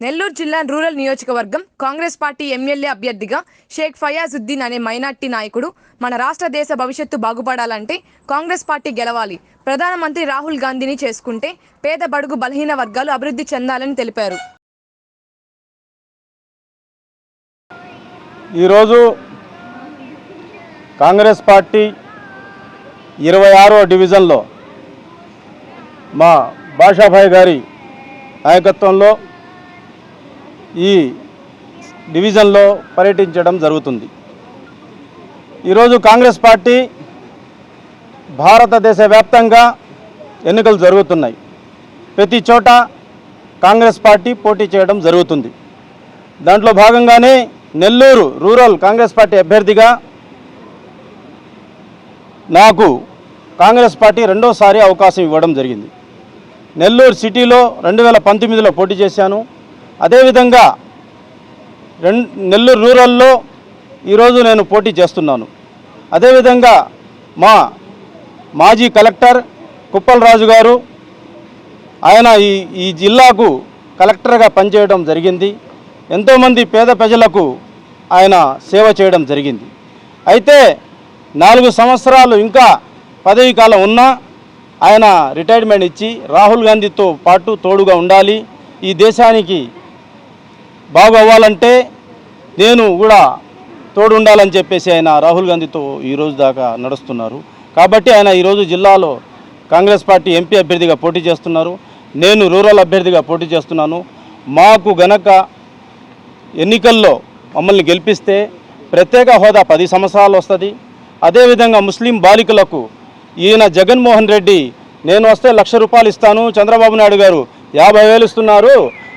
నెల్లూరు జిల్లా రూరల్ నియోజకవర్గం Congress party MLA అభ్యర్థిగా షేక్ ఫయాజుద్దీన్ అనే మైనార్టీ నాయకుడు మన రాష్ట్ర దేశ భవిష్యత్తు బాగుపడాలంటే కాంగ్రెస్ పార్టీ గెలవాలి. ప్రధానమంత్రి రాహుల్ గాంధీని చేసుకుంటే పేద బడుగు బలహీన వర్గాలు అభివృద్ధి చెందాలని తెలిపారు. ఈరోజు కాంగ్రెస్ పార్టీ ఇరవై ఆరో డివిజన్లో మా భాషాభాయ్ గారి నాయకత్వంలో ఈ డివిజన్లో పర్యటించడం జరుగుతుంది. ఈరోజు కాంగ్రెస్ పార్టీ భారతదేశ వ్యాప్తంగా ఎన్నికలు జరుగుతున్నాయి. ప్రతి చోట కాంగ్రెస్ పార్టీ పోటీ చేయడం జరుగుతుంది. దాంట్లో భాగంగానే నెల్లూరు రూరల్ కాంగ్రెస్ పార్టీ అభ్యర్థిగా నాకు కాంగ్రెస్ పార్టీ రెండోసారి అవకాశం ఇవ్వడం జరిగింది. నెల్లూరు సిటీలో రెండు వేల పంతొమ్మిదిలో పోటీ చేశాను. అదేవిధంగా రెండు నెల్లూరు రూరల్లో ఈరోజు నేను పోటీ చేస్తున్నాను. అదేవిధంగా మా మాజీ కలెక్టర్ కుప్పలరాజు గారు ఆయన ఈ ఈ జిల్లాకు కలెక్టర్గా పనిచేయడం జరిగింది. ఎంతోమంది పేద ప్రజలకు ఆయన సేవ చేయడం జరిగింది. అయితే నాలుగు సంవత్సరాలు ఇంకా పదవి కాలం ఉన్నా ఆయన రిటైర్మెంట్ ఇచ్చి రాహుల్ గాంధీతో పాటు తోడుగా ఉండాలి. ఈ దేశానికి బాగవ్వాలంటే నేను కూడా తోడు ఉండాలని చెప్పేసి ఆయన రాహుల్ గాంధీతో ఈరోజు దాకా నడుస్తున్నారు. కాబట్టి ఆయన ఈరోజు జిల్లాలో కాంగ్రెస్ పార్టీ ఎంపీ అభ్యర్థిగా పోటీ చేస్తున్నారు. నేను రూరల్ అభ్యర్థిగా పోటీ చేస్తున్నాను. మాకు గనక ఎన్నికల్లో మమ్మల్ని గెలిపిస్తే ప్రత్యేక హోదా పది సంవత్సరాలు వస్తుంది. అదేవిధంగా ముస్లిం బాలికలకు ఈయన జగన్మోహన్ రెడ్డి నేను వస్తే లక్ష రూపాయలు ఇస్తాను. చంద్రబాబు నాయుడు గారు యాభై వేలు ఇస్తున్నారు.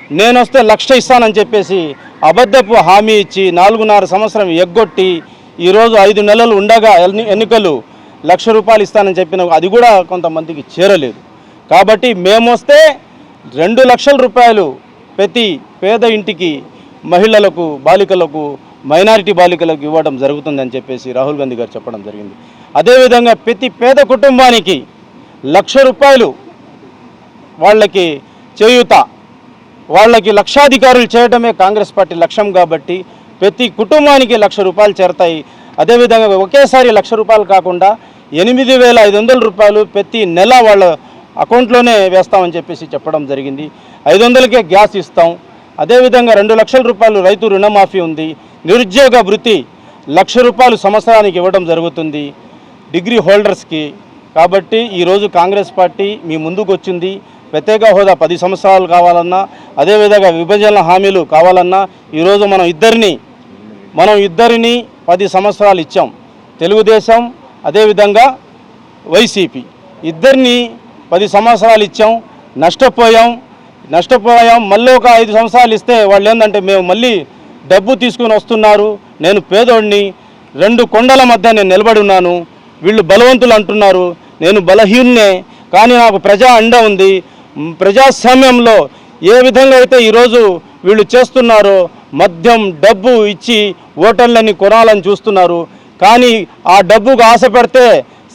నేను వస్తే లక్ష ఇస్తానని చెప్పేసి అబద్ధపు హామీ ఇచ్చి నాలుగున్నర సంవత్సరం ఎగ్గొట్టి ఈరోజు ఐదు నెలలు ఉండగా ఎన్ని- ఎన్నికలు లక్ష రూపాయలు ఇస్తానని చెప్పిన అది కూడా కొంతమందికి చేరలేదు. కాబట్టి మేము వస్తే రెండు లక్షల రూపాయలు ప్రతి పేద ఇంటికి మహిళలకు బాలికలకు మైనారిటీ బాలికలకు ఇవ్వడం జరుగుతుందని చెప్పేసి రాహుల్ గాంధీ గారు చెప్పడం జరిగింది. అదేవిధంగా ప్రతి పేద కుటుంబానికి లక్ష రూపాయలు వాళ్ళకి చేయూత వాళ్ళకి లక్షాధికారులు చేయడమే కాంగ్రెస్ పార్టీ లక్ష్యం కాబట్టి ప్రతి కుటుంబానికి లక్ష రూపాయలు చేరతాయి. అదేవిధంగా ఒకేసారి లక్ష రూపాయలు కాకుండా ఎనిమిది వేల ఐదు వందల రూపాయలు ప్రతి నెల వాళ్ళ అకౌంట్లోనే వేస్తామని చెప్పేసి చెప్పడం జరిగింది. ఐదు వందలకే గ్యాస్ ఇస్తాం. అదేవిధంగా రెండు లక్షల రూపాయలు రైతు రుణమాఫీ ఉంది. నిరుద్యోగ వృత్తి లక్ష రూపాయలు సంవత్సరానికి ఇవ్వడం జరుగుతుంది. డిగ్రీ హోల్డర్స్కి కాబట్టి ఈరోజు కాంగ్రెస్ పార్టీ మీ ముందుకు వచ్చింది. ప్రత్యేక హోదా పది సంవత్సరాలు కావాలన్నా అదేవిధంగా విభజన హామీలు కావాలన్నా ఈరోజు మనం ఇద్దరిని మనం ఇద్దరిని పది సంవత్సరాలు ఇచ్చాం. తెలుగుదేశం అదేవిధంగా వైసీపీ. ఇద్దరిని పది సంవత్సరాలు ఇచ్చాం నష్టపోయాం. నష్టపోయాం మళ్ళీ ఒక ఐదు సంవత్సరాలు ఇస్తే వాళ్ళు ఏంటంటే మేము మళ్ళీ డబ్బు తీసుకుని వస్తున్నారు. నేను పేదోడిని రెండు కొండల మధ్య నేను నిలబడి ఉన్నాను. వీళ్ళు బలవంతులు అంటున్నారు. నేను బలహీన్నే కానీ నాకు ప్రజా అండ ఉంది. ప్రజాస్వామ్యంలో ఏ విధంగా అయితే ఈరోజు వీళ్ళు చేస్తున్నారో మద్యం డబ్బు ఇచ్చి ఓటర్లని కొనాలని చూస్తున్నారు. కానీ ఆ డబ్బుకు ఆశ పెడితే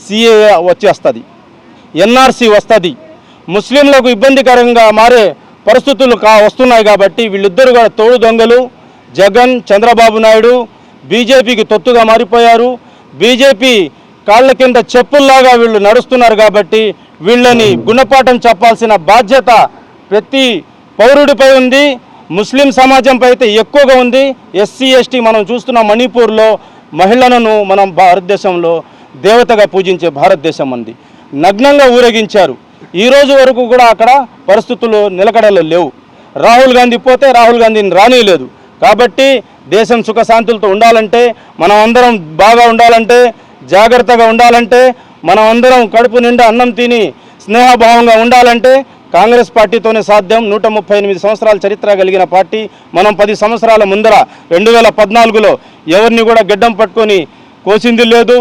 సీఏ వచ్చేస్తుంది. ఎన్ఆర్సీ వస్తుంది. ముస్లింలకు ఇబ్బందికరంగా మారే పరిస్థితులు కా వస్తున్నాయి కాబట్టి వీళ్ళిద్దరు కూడా తోడు దొంగలు. జగన్ చంద్రబాబు నాయుడు బీజేపీకి తొత్తుగా మారిపోయారు. బీజేపీ కాళ్ళ కింద చెప్పుల్లాగా వీళ్ళు నడుస్తున్నారు కాబట్టి వీళ్ళని గుణపాఠం చెప్పాల్సిన బాధ్యత ప్రతి పౌరుడిపై ఉంది ముస్లిం సమాజంపై అయితే ఎక్కువగా ఉంది. ఎస్సీ ఎస్టీ మనం చూస్తున్న మణిపూర్లో మహిళలను మనం భారతదేశంలో దేవతగా పూజించే భారతదేశం ఉంది నగ్నంగా ఊరేగించారు. ఈ రోజు వరకు కూడా అక్కడ పరిస్థితులు నిలకడలు లేవు. రాహుల్ గాంధీ పోతే రాహుల్ గాంధీని రానియలేదు. కాబట్టి దేశం సుఖశాంతులతో ఉండాలంటే మనం అందరం బాగా ఉండాలంటే జాగ్రత్తగా ఉండాలంటే మనం అందరం కడుపు నిండా అన్నం తిని స్నేహభావంగా ఉండాలంటే కాంగ్రెస్ పార్టీతోనే సాధ్యం. నూట ముప్పై ఎనిమిది సంవత్సరాల చరిత్ర కలిగిన పార్టీ. మనం పది సంవత్సరాల ముందర రెండు వేల పద్నాలుగులో ఎవరిని కూడా గిడ్డం పట్టుకొని కోసింది లేదు.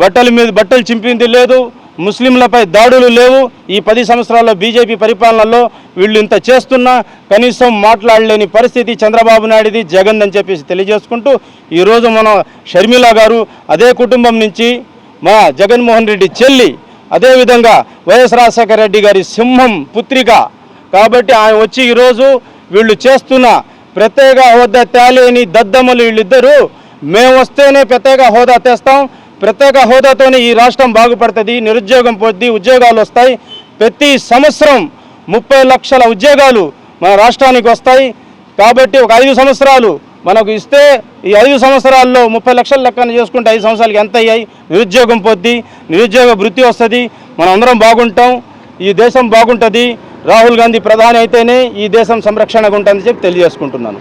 బట్టల మీద బట్టలు చింపింది లేదు. ముస్లింలపై దాడులు లేవు. ఈ పది సంవత్సరాల్లో బీజేపీ పరిపాలనలో వీళ్ళు ఇంత చేస్తున్నా కనీసం మాట్లాడలేని పరిస్థితి చంద్రబాబు నాయుడిది జగన్ అని చెప్పేసి తెలియజేసుకుంటూ ఈరోజు మన షర్మిల గారు అదే కుటుంబం నుంచి మా జగన్మోహన్ రెడ్డి చెల్లి అదేవిధంగా వైఎస్ రాజశేఖర రెడ్డి గారి సింహం పుత్రిక. కాబట్టి ఆయన వచ్చి ఈరోజు వీళ్ళు చేస్తున్న ప్రత్యేక హోదా తేలేని దద్దమ్మలు వీళ్ళిద్దరూ మేము వస్తేనే ప్రత్యేక హోదా తెస్తాం ప్రత్యేక హోదాతోనే ఈ రాష్ట్రం బాగుపడుతుంది నిరుద్యోగం పోద్ది ఉద్యోగాలు వస్తాయి. ప్రతి సంవత్సరం ముప్పై లక్షల ఉద్యోగాలు మన రాష్ట్రానికి వస్తాయి. కాబట్టి ఒక ఐదు సంవత్సరాలు మనకు ఇస్తే ఈ ఐదు సంవత్సరాల్లో ముప్పై లక్షల లెక్కన చేసుకుంటే ఐదు సంవత్సరాలకి ఎంత అయ్యాయి? నిరుద్యోగం పొద్ది నిరుద్యోగ వృత్తి వస్తుంది. మనం అందరం బాగుంటాం. ఈ దేశం బాగుంటుంది. రాహుల్ గాంధీ ప్రధాని అయితేనే ఈ దేశం సంరక్షణగా ఉంటుందని చెప్పి తెలియజేసుకుంటున్నాను.